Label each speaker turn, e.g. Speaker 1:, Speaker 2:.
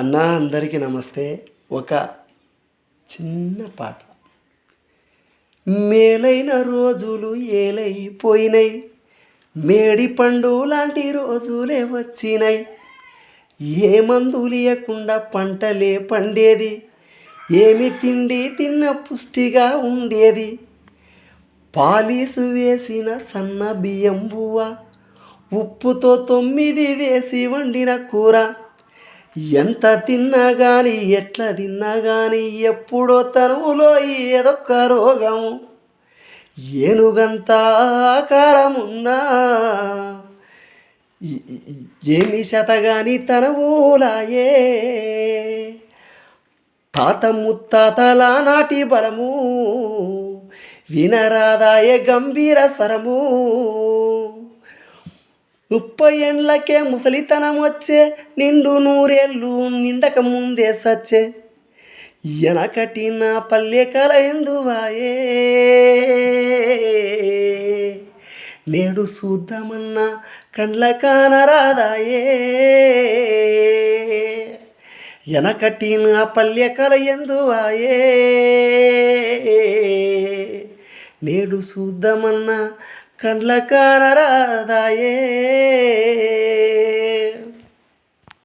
Speaker 1: అన్న అందరికీ నమస్తే. ఒక చిన్న పాట. మేలైన రోజులు ఏలైపోయినాయి మేడి పండు లాంటి రోజులే వచ్చినాయి ఏ మందు లేకుండా పంటలే పండేది. ఏమి తిండి తిన్న పుష్టిగా ఉండేది. పాలీసు వేసిన సన్న బియ్యం బువ్వ. ఉప్పుతో తొమ్మిది వేసి వండిన కూర. ఎంత తిన్నా కానీ ఎట్లా తిన్నా కానీ ఎప్పుడో తనువులో ఏదొక్క రోగం. ఏనుగంతా ఆకారమున్నా. ఏమి శతగాని తనవులాయే. తాత ముత్తాతల నాటి బలము వినరాదాయ గంభీర స్వరము. ముప్పై ఏండ్లకే ముసలితనం వచ్చే నిండు నూరేళ్ళు నిండక ముందే సచ్చే. ఎనకటి నా పల్లె కల ఎందువాయే? నేడు చూద్దామన్నా కండ్ల కానరాదాయే ఎనకటి నా పల్లె కల ఎందువాయే? నేడు చూద్దామన్నా కండ్ల కానరాదాయే